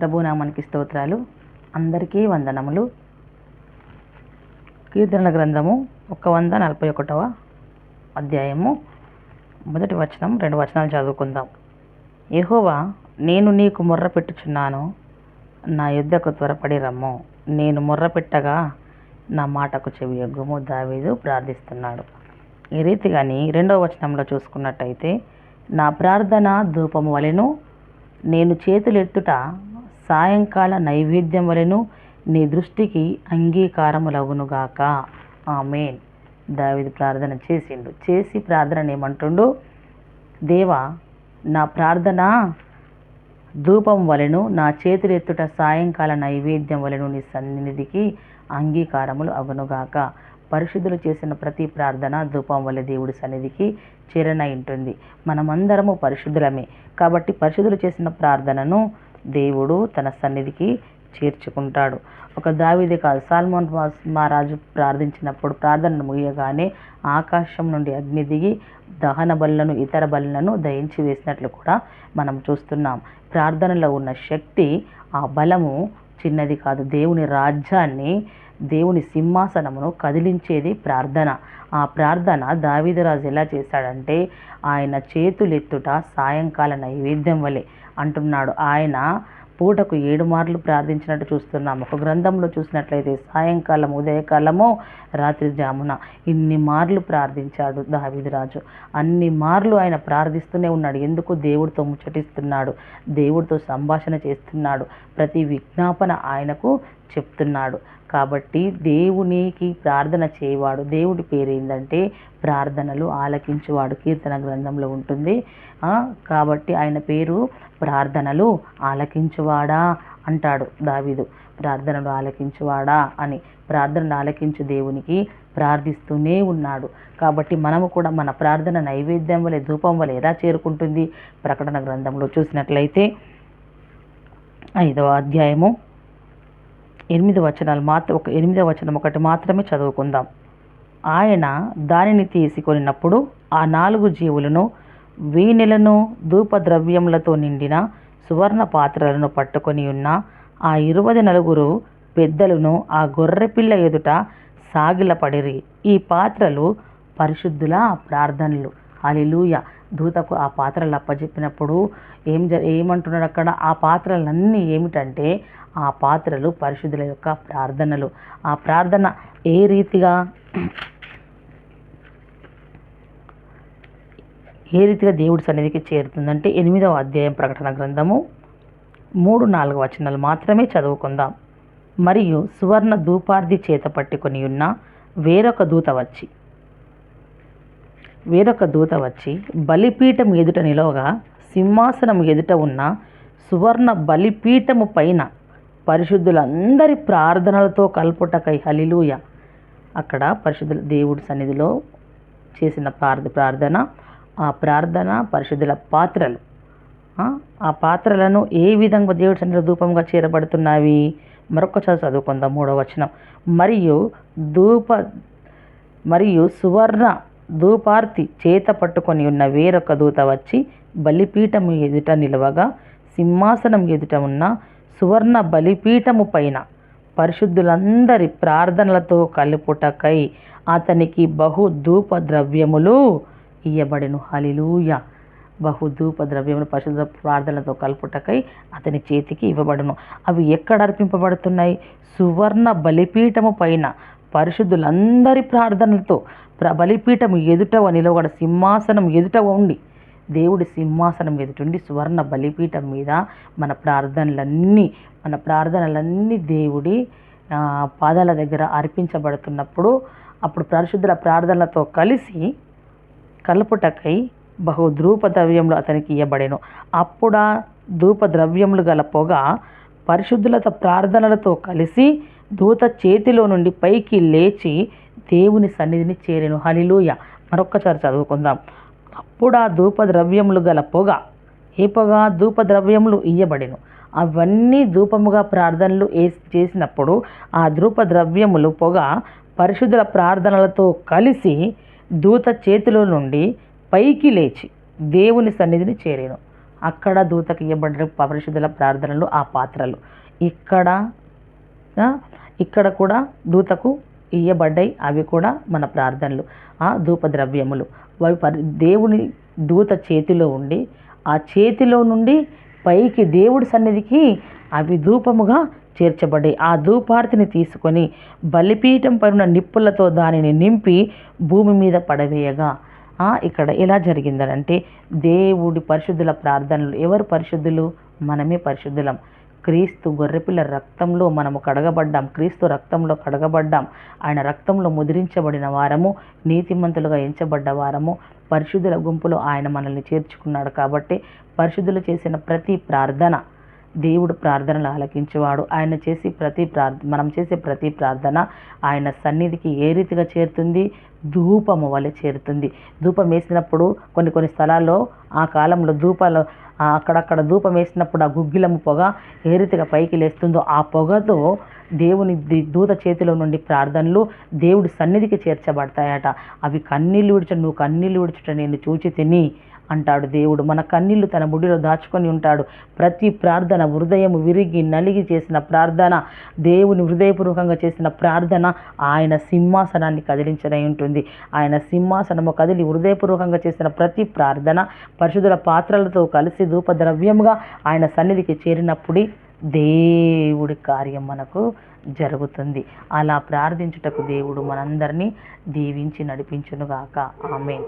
ప్రభునామానికి స్తోత్రాలు. అందరికీ వందనములు. కీర్తనల గ్రంథము ఒక వంద నలభై ఒకటవ అధ్యాయము. మొదటి వచనం రెండు వచనాలు చదువుకుందాం. యహోవా నేను నీకు మొర్ర పెట్టుచున్నాను. నా యుద్ధకు త్వరపడి రమ్ము. నేను మొర్ర పెట్టగా నా మాటకు చెవి ఎగ్గుము దావీదు ప్రార్థిస్తున్నాడు. ఈ రీతిగాని రెండవ వచనంలో చూసుకున్నట్టయితే నా ప్రార్థన ధూపము వలెను నేను చేతులెత్తుట సాయంకాల నైవేద్యం వలెను నీ దృష్టికి అంగీకారములగునుగాక. ఆమెన్. దావిది ప్రార్థన చేసిండు. చేసి ప్రార్థన ఏమంటుండు? దేవా నా ప్రార్థన ధూపం వలెను నా చేతులెత్తుట సాయంకాల నైవేద్యం వలెను నీ సన్నిధికి అంగీకారములు అగునుగాక. పరిశుద్ధులు చేసిన ప్రతి ప్రార్థన ధూపం వల్ల దేవుడి సన్నిధికి చేరనై ఉంటుంది. మనమందరము పరిశుద్ధులమే. కాబట్టి పరిశుద్ధులు చేసిన ప్రార్థనను దేవుడు తన సన్నిధికి చేర్చుకుంటాడు. ఒక దావిది కాదు సాల్మోన్ మహారాజు ప్రార్థించినప్పుడు ప్రార్థనను ముగియగానే ఆకాశం నుండి అగ్ని దిగి దహన బలులను ఇతర బలులను దయించి వేసినట్లు కూడా మనం చూస్తున్నాం. ప్రార్థనలో ఉన్న శక్తి ఆ బలము చిన్నది కాదు. దేవుని రాజ్యాన్ని దేవుని సింహాసనమును కదిలించేది ప్రార్థన. ఆ ప్రార్థన దావీదరాజు ఎలా చేశాడంటే ఆయన చేతులెత్తుట సాయంకాల నైవేద్యం వలె అంటున్నాడు. ఆయన పూటకు ఏడు మార్లు ప్రార్థించినట్టు చూస్తున్నాం. ఒక గ్రంథంలో చూసినట్లయితే సాయంకాలం ఉదయకాలము రాత్రి జామున ఇన్ని మార్లు ప్రార్థించాడు దావిదిరాజు అన్ని మార్లు ఆయన ప్రార్థిస్తూనే ఉన్నాడు. ఎందుకు? దేవుడితో ముచ్చటిస్తున్నాడు. దేవుడితో సంభాషణ చేస్తున్నాడు. ప్రతి విజ్ఞాపన ఆయనకు చెప్తున్నాడు. కాబట్టి దేవునికి ప్రార్థన చేయవాడు. దేవుడి పేరు ఏంటంటే ప్రార్థనలు ఆలకించువాడు. కీర్తన గ్రంథంలో ఉంటుంది. కాబట్టి ఆయన పేరు ప్రార్థనలు ఆలకించువాడా అంటాడు దావీదు. ప్రార్థనలు ఆలకించువాడా అని. ప్రార్థనలు ఆలకించు దేవునికి ప్రార్థిస్తూనే ఉన్నాడు. కాబట్టి మనము కూడా మన ప్రార్థన నైవేద్యం వలె ధూపం వలె ఎలా చేరుకుంటుంది? ప్రకటన గ్రంథంలో చూసినట్లయితే ఐదవ అధ్యాయము ఎనిమిది వచనాలు మాత్రం ఒక ఎనిమిది వచనం ఒకటి మాత్రమే చదువుకుందాం. ఆయన దానిని తీసుకొనినప్పుడు ఆ నాలుగు జీవులను వీణెలను ధూపద్రవ్యములతో నిండిన సువర్ణ పాత్రలను పట్టుకొని ఉన్న ఆ ఇరువది నలుగురు పెద్దలను ఆ గొర్రెపిల్ల ఎదుట సాగిలపడిరి. ఈ పాత్రలు పరిశుద్ధుల ప్రార్థనలు. హల్లెలూయ. దూతకు ఆ పాత్రలు అప్పచెప్పినప్పుడు ఏం జ ఏమంటున్నాడు అక్కడ? ఆ పాత్రలన్నీ ఏమిటంటే ఆ పాత్రలు పరిశుద్ధుల యొక్క ప్రార్థనలు. ఆ ప్రార్థన ఏ రీతిగా ఏ రీతిగా దేవుడి సన్నిధికి చేరుతుందంటే ఎనిమిదవ అధ్యాయం ప్రకటన గ్రంథము మూడు నాలుగు వచనాలు మాత్రమే చదువుకుందాం. మరియు సువర్ణ ధూపార్ది చేత పట్టుకొని ఉన్న వేరొక దూత వచ్చి వేరొక దూత వచ్చి బలిపీఠం ఎదుట నిలవగా సింహాసనం ఎదుట ఉన్న సువర్ణ బలిపీఠము పైన పరిశుద్ధులందరి ప్రార్థనలతో కల్పుటకై హలిలూయ అక్కడ పరిశుద్ధుల దేవుడి సన్నిధిలో చేసిన ప్రార్థ ప్రార్థన ఆ ప్రార్థన పరిశుద్ధుల పాత్రలు. ఆ, పాత్రలను ఏ విధంగా దేవుడి సన్నిధిలో ధూపంగా చేరబడుతున్నవి మరొకసారి చదువుకుందాం మూడవ వచనం. మరియు ధూప మరియు సువర్ణ ధూపార్తి చేత పట్టుకొని ఉన్న వేరొక దూత వచ్చి బలిపీఠము ఎదుట నిలవగా సింహాసనం ఎదుట ఉన్న సువర్ణ బలిపీఠము పైన పరిశుద్ధులందరి ప్రార్థనలతో కలుపుటకై అతనికి బహు ధూప ద్రవ్యములు ఇయ్యబడెను. హలిలూయ బహు ధూప ద్రవ్యములు పరిశుద్ధ ప్రార్థనలతో కలుపుటకై అతని చేతికి ఇవ్వబడును. అవి ఎక్కడ అర్పింపబడుతున్నాయి? సువర్ణ బలిపీఠము పైన పరిశుద్ధులందరి ప్రార్థనలతో ప్ర ఎదుట నిలవడ సింహాసనం ఎదుట ఉండి దేవుడి సింహాసనం ఎదుటుండి సువర్ణ బలిపీఠం మీద మన ప్రార్థనలన్నీ మన ప్రార్థనలన్నీ దేవుడి పాదాల దగ్గర అర్పించబడుతున్నప్పుడు అప్పుడు పరిశుద్ధుల ప్రార్థనలతో కలిసి కలుపుటకై బహు ధూప ద్రవ్యములు అతనికి ఇవ్వబడెను అప్పుడా ధూప ద్రవ్యములు గల పొగ పరిశుద్ధులతో ప్రార్థనలతో కలిసి దూత చేతిలో నుండి పైకి లేచి దేవుని సన్నిధిని చేరెను. హలిలోయ మరొక్కసారి చదువుకుందాం. అప్పుడా ధూప ద్రవ్యములు గల పొగ ఏ పొగ ధూప ద్రవ్యములు ఇయ్యబడెను. అవన్నీ ధూపముగా ప్రార్థనలు వేసి చేసినప్పుడు ఆ ధూప ద్రవ్యములు పొగ పరిశుద్ధుల ప్రార్థనలతో కలిసి దూత చేతిలో నుండి పైకి లేచి దేవుని సన్నిధిని చేరాను. అక్కడ దూతకి ఇవ్వబడిన పరిశుద్ధుల ప్రార్థనలు ఆ పాత్రలు. ఇక్కడ ఇక్కడ కూడా దూతకు ఇయ్యబడ్డాయి. అవి కూడా మన ప్రార్థనలు. ఆ ధూప ద్రవ్యములు అవి పరి దేవుని దూత చేతిలో ఉండి ఆ చేతిలో నుండి పైకి దేవుడి సన్నిధికి అవి ధూపముగా చేర్చబడ్డాయి. ఆ ధూపార్తిని తీసుకొని బలిపీఠం పైన నిప్పులతో దానిని నింపి భూమి మీద పడవేయగా. ఇక్కడ ఎలా జరిగిందనంటే దేవుడి పరిశుద్ధుల ప్రార్థనలు. ఎవరు పరిశుద్ధులు? మనమే పరిశుద్ధులం. క్రీస్తు గొర్రెపిల్ల రక్తంలో మనము కడగబడ్డాం క్రీస్తు రక్తంలో కడగబడ్డాం. ఆయన రక్తంలో ముద్రించబడిన వారము నీతిమంతులుగా ఎంచబడ్డ వారము. పరిశుద్ధుల గుంపులో ఆయన మనల్ని చేర్చుకున్నాడు కాబట్టి పరిశుద్ధులు చేసిన ప్రతి ప్రార్థన దేవుడు ప్రార్థనలు ఆలకించేవాడు. ఆయన చేసి ప్రతి ప్రార్ మనం చేసే ప్రతి ప్రార్థన ఆయన సన్నిధికి ఏ రీతిగా చేరుతుంది? ధూపము వలె చేరుతుంది. ధూపం వేసినప్పుడు కొన్ని కొన్ని స్థలాల్లో ఆ కాలంలో ధూపాలు అక్కడక్కడ ధూపం వేసినప్పుడు ఆ గుగ్గిలము పొగ ఏ రీతిగా పైకి లేస్తుందో ఆ పొగతో దేవుని దూత చేతిలో నుండి ప్రార్థనలు దేవుడి సన్నిధికి చేర్చబడతాయట. అవి కన్నీళ్ళు విడిచ నువ్వు కన్నీళ్ళు విడిచట నేను చూచి తిని అంటాడు దేవుడు. మన కన్నీళ్ళు తన ముడిలో దాచుకొని ఉంటాడు. ప్రతి ప్రార్థన హృదయం విరిగి నలిగి చేసిన ప్రార్థన దేవుని హృదయపూర్వకంగా చేసిన ప్రార్థన ఆయన సింహాసనాన్ని కదిలించనై ఉంటుంది. ఆయన సింహాసనము కదిలి హృదయపూర్వకంగా చేసిన ప్రతి ప్రార్థన పరిశుద్ధుల పాత్రలతో కలిసి ధూపద్రవ్యముగా ఆయన సన్నిధికి చేరినప్పుడే దేవుడి కార్యం మనకు జరుగుతుంది. అలా ప్రార్థించుటకు దేవుడు మనందరినీ దీవించి నడిపించునుగాక. ఆమె